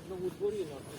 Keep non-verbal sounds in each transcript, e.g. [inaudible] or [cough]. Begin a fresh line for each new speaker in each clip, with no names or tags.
одному дворі нахуй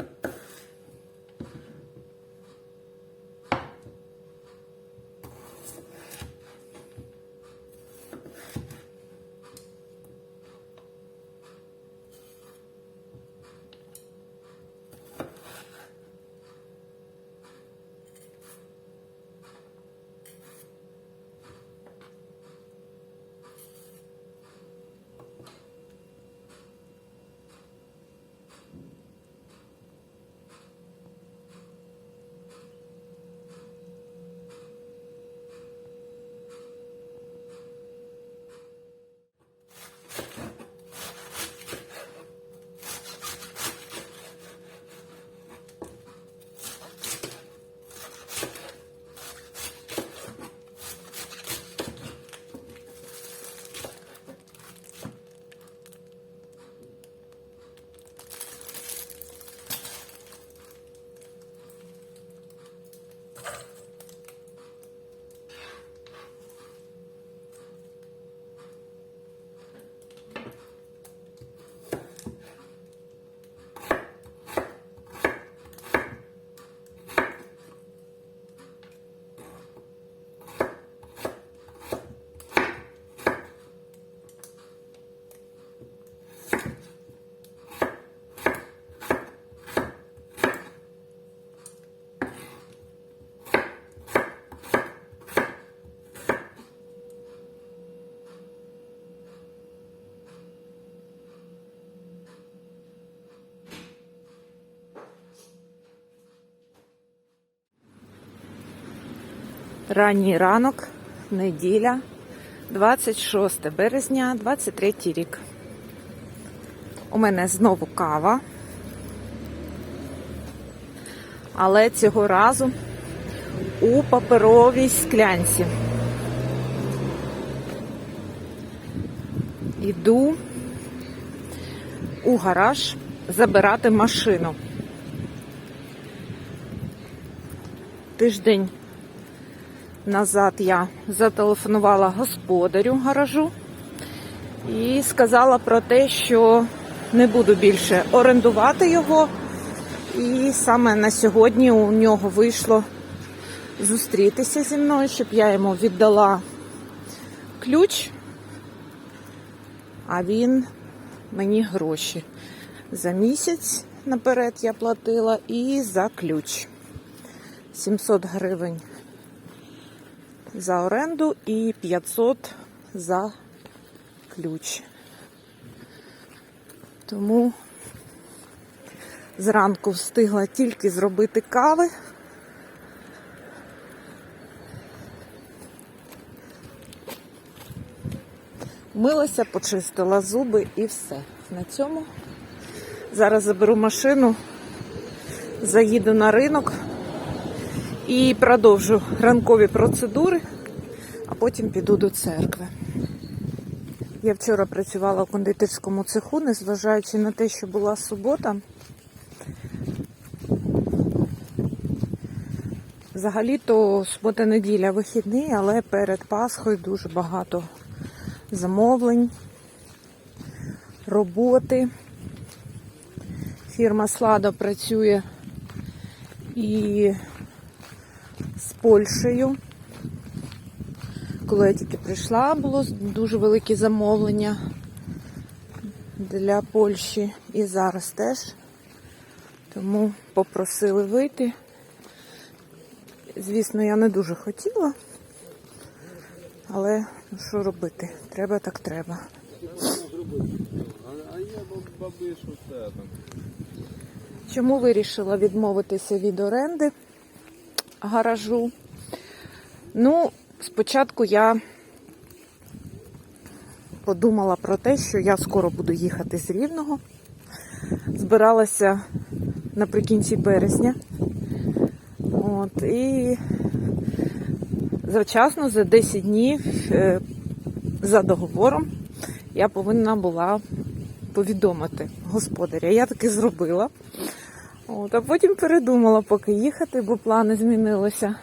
Thank you.
Ранній ранок, неділя, 26 березня, 23 рік. У мене знову кава. Але цього разу у паперовій склянці. Іду у гараж забирати машину. Тиждень назад я зателефонувала господарю гаражу і сказала про те, що не буду більше орендувати його. І саме на сьогодні у нього вийшло зустрітися зі мною, щоб я йому віддала ключ, а він мені гроші. За місяць наперед я платила і за ключ. 700 гривень за оренду і 500 за ключ. Тому зранку встигла тільки зробити кави. Милася, почистила зуби і все. На цьому зараз заберу машину, заїду на ринок і продовжу ранкові процедури, а потім піду до церкви. Я вчора працювала у кондитерському цеху, незважаючи на те, що була субота. Взагалі-то субота-неділя вихідний, але перед Пасхою дуже багато замовлень, роботи. Фірма Сладо працює і з Польщею. Коли я тільки прийшла, було дуже велике замовлення для Польщі і зараз теж. Тому попросили вийти. Звісно, я не дуже хотіла, але ну, що робити? Треба так треба. Чому вирішила відмовитися від оренди гаражу? Ну, спочатку я подумала про те, що я скоро буду їхати з Рівного. Збиралася наприкінці березня. От, і завчасно за 10 днів е, за договором я повинна була повідомити господаря. Я таки зробила. От, а потім передумала, поки їхати, бо плани змінилися.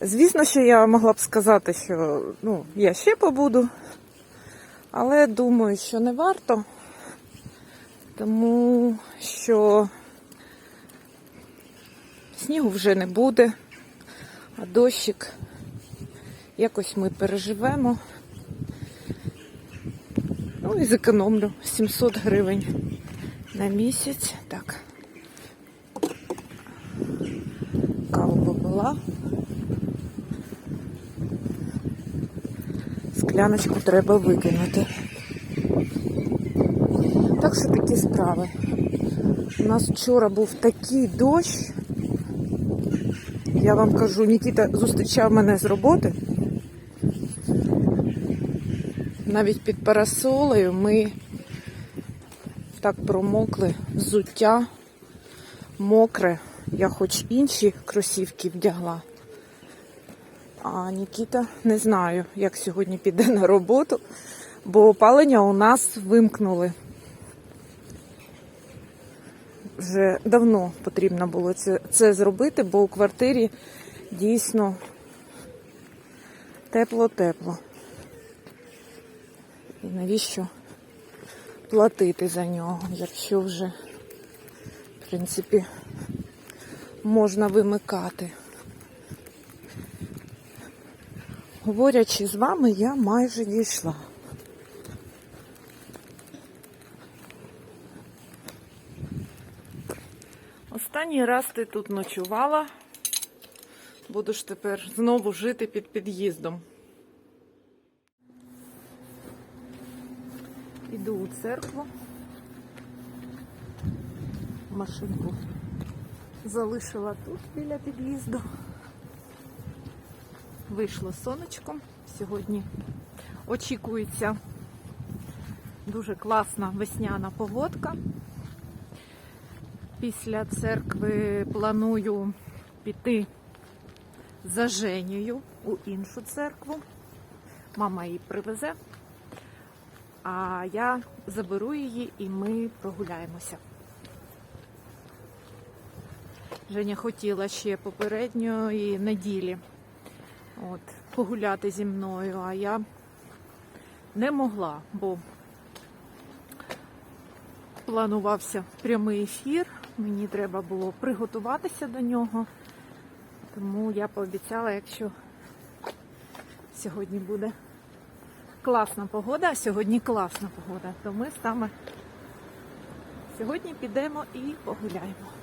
Звісно, що я могла б сказати, що ну, я ще побуду, але думаю, що не варто, тому що снігу вже не буде, а дощик якось ми переживемо. Ну і зекономлю 700 гривень на місяць. Так. Каву попила. Скляночку треба викинути. Так що такі справи. У нас вчора був такий дощ. Я вам кажу, Нікіта зустрічав мене з роботи. Навіть під парасолею ми так промокли, взуття мокре. Я хоч інші кросівки вдягла. А Нікіта не знаю, як сьогодні піде на роботу, бо опалення у нас вимкнули. Вже давно потрібно було це, це зробити, бо у квартирі дійсно тепло-тепло. І навіщо платити за нього, якщо вже, в принципі, можна вимикати. Говорячи з вами, я майже дійшла. Останній раз ти тут ночувала. Будеш тепер знову жити під під'їздом. Іду у церкву. Машинку залишила тут біля під'їзду. Вийшло сонечко. Сьогодні очікується дуже класна весняна погодка. Після церкви планую піти за Женєю у іншу церкву. Мама її привезе, а я заберу її і ми прогуляємося. Женя хотіла ще попередньої неділі от, погуляти зі мною, а я не могла, бо планувався прямий ефір. Мені треба було приготуватися до нього. Тому я пообіцяла, якщо сьогодні буде класна погода, а сьогодні класна погода, то ми саме сьогодні підемо і погуляємо.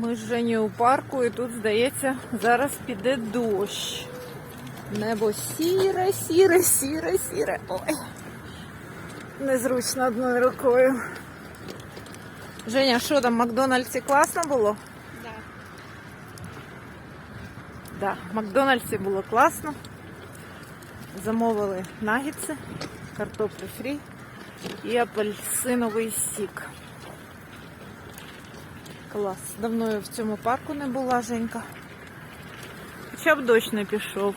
Ми з Женю у парку і тут, здається, зараз піде дощ. Небо сіре, сіре, сіре, сіре. Ой. Незручно одною рукою. Женя, що там, в Макдональдсі класно було?
Да.
Да, в Макдональдсі було класно. Замовили нагідси, картоплю фрі і апельсиновий сік. Клас. Давно я в цьому парку не була, Женька. Хоча б дощ не пішов,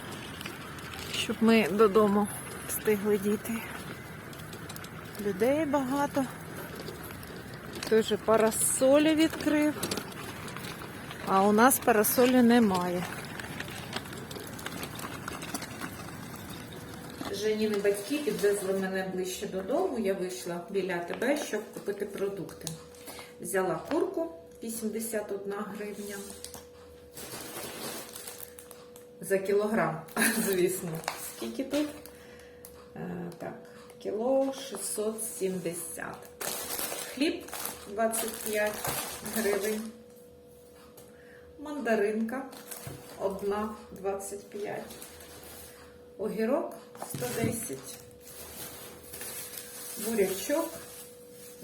щоб ми додому встигли дійти. Людей багато. Той же парасолі відкрив. А у нас парасолі немає. Женіни батьки підвезли мене ближче додому. Я вийшла біля тебе, щоб купити продукти. Взяла курку 81 гривня. За кілограм, [laughs] звісно. Скільки тут? Е, так, кіло 670. Хліб 25 гривень. Мандаринка одна 25. Огірок 110. Бурячок.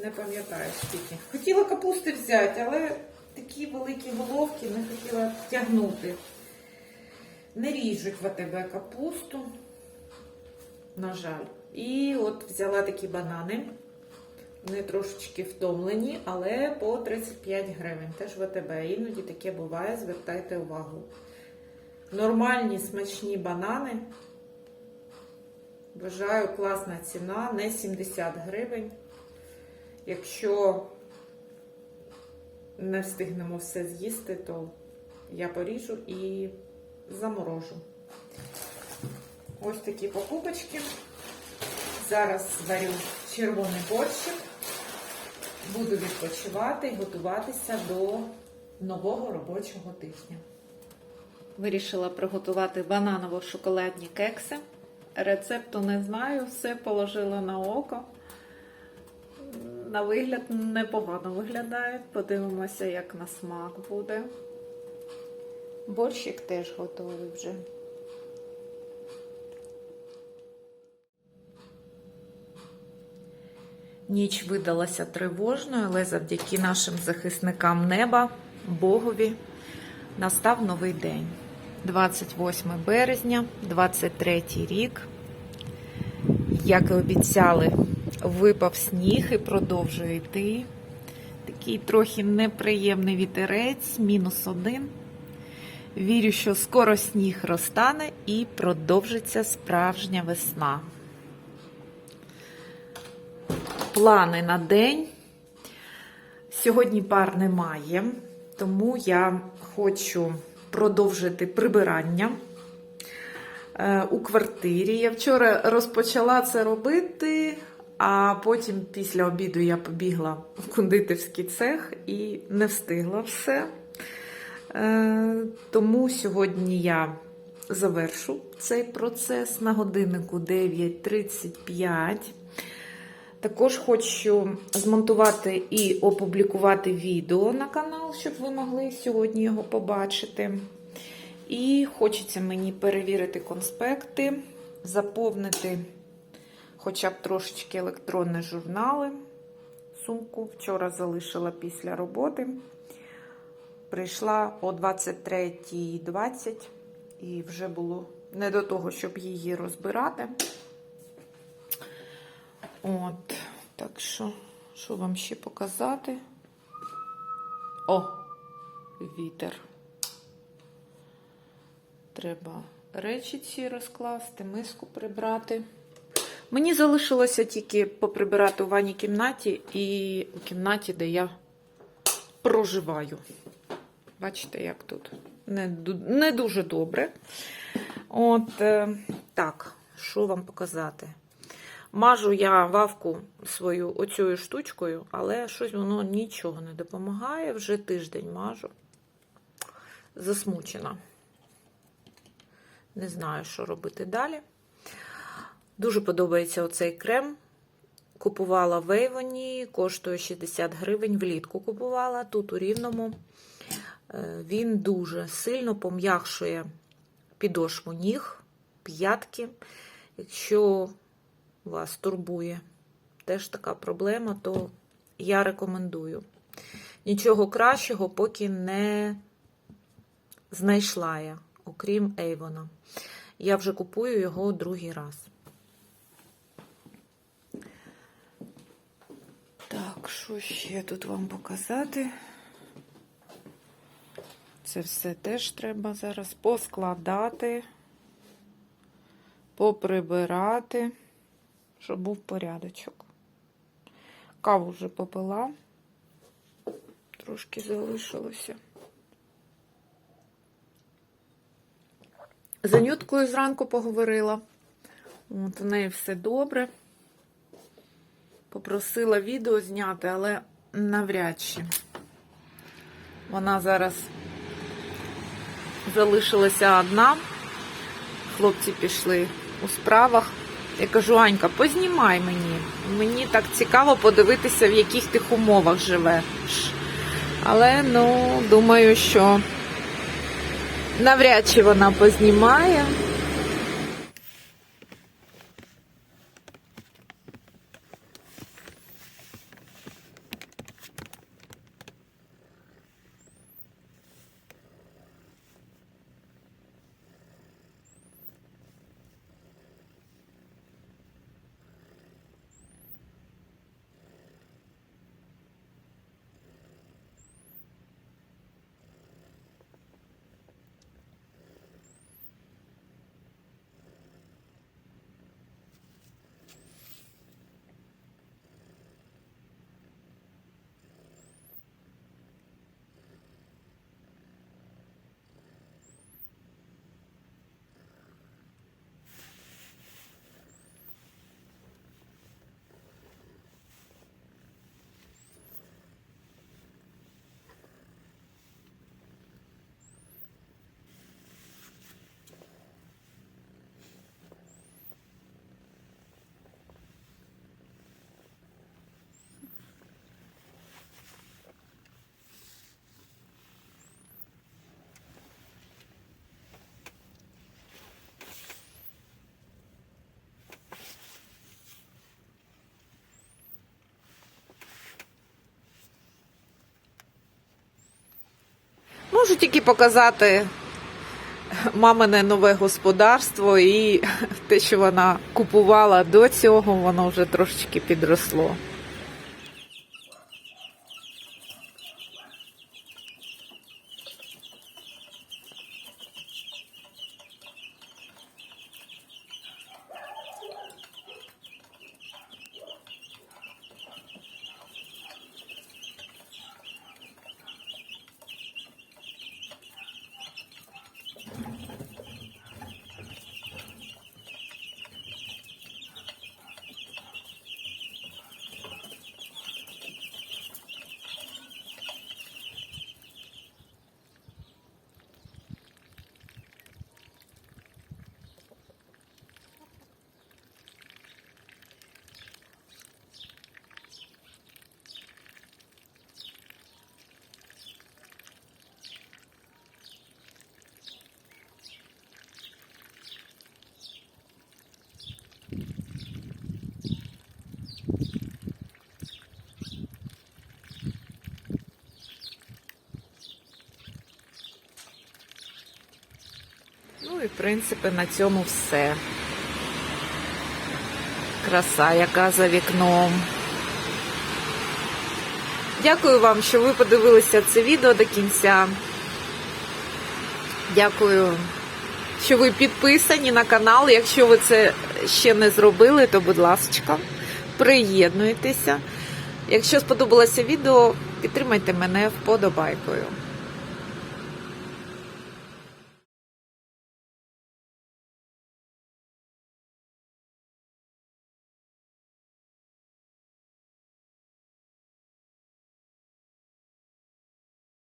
Не пам'ятаю скільки. Хотіла капусти взяти, але такі великі головки не хотіла тягнути. Не ріжуть в АТБ капусту. На жаль. І от взяла такі банани. Вони трошечки втомлені, але по 35 гривень. Теж ВТБ. Іноді таке буває, звертайте увагу. Нормальні смачні банани. Вважаю, класна ціна, не 70 гривень. Якщо не встигнемо все з'їсти, то я поріжу і заморожу. Ось такі покупочки. Зараз зварю червоний борщик. Буду відпочивати і готуватися до нового робочого тижня. Вирішила приготувати бананово-шоколадні кекси. Рецепту не знаю, все положила на око. На вигляд непогано виглядають. Подивимося, як на смак буде. Борщик теж готовий вже. Ніч видалася тривожною, але завдяки нашим захисникам неба, Богові, настав новий день. 28 березня, 23 рік. Як і обіцяли, випав сніг і продовжує йти. Такий трохи неприємний вітерець, мінус один. Вірю, що скоро сніг розтане і продовжиться справжня весна. Плани на день. Сьогодні пар немає, тому я хочу продовжити прибирання е, у квартирі. Я вчора розпочала це робити, а потім після обіду я побігла в кондитерський цех і не встигла все. Е, Тому сьогодні я завершу цей процес на годиннику 9.35. Також хочу змонтувати і опублікувати відео на канал, щоб ви могли сьогодні його побачити. І хочеться мені перевірити конспекти, заповнити хоча б трошечки електронні журнали. Сумку вчора залишила після роботи. Прийшла о 23.20 і вже було не до того, щоб її розбирати. От, так що, що вам ще показати? О, вітер. Треба речі ці розкласти, миску прибрати. Мені залишилося тільки поприбирати у ванній кімнаті і у кімнаті, де я проживаю. Бачите, як тут не, не дуже добре. От е, так, що вам показати? Мажу я вавку свою оцею штучкою, але щось воно нічого не допомагає. Вже тиждень мажу. Засмучена. Не знаю, що робити далі. Дуже подобається оцей крем. Купувала в Ейвоні, коштує 60 гривень. Влітку купувала тут у Рівному. Е, Він дуже сильно пом'якшує підошву ніг, п'ятки. Якщо вас турбує теж така проблема, то я рекомендую. Нічого кращого поки не знайшла я, окрім Ейвона. Я вже купую його другий раз. Так, що ще тут вам показати? Це все теж треба зараз поскладати, поприбирати, щоб був порядочок. Каву вже попила, трошки залишилося. З Анюткою зранку поговорила. От у неї все добре. Попросила відео зняти, але навряд чи. Вона зараз залишилася одна. Хлопці пішли у справах. Я кажу, Анька, познімай мені. Мені так цікаво подивитися, в яких тих умовах живеш. Але, ну, думаю, що навряд чи вона познімає. Можу тільки показати мамине нове господарство і [laughs] те, що вона купувала до цього, воно вже трошечки підросло. Ну і в принципі на цьому все. Краса, яка за вікном. Дякую вам, що ви подивилися це відео до кінця. Дякую, що ви підписані на канал. Якщо ви це ще не зробили, то будь ласка, приєднуйтеся. Якщо сподобалося відео, підтримайте мене вподобайкою.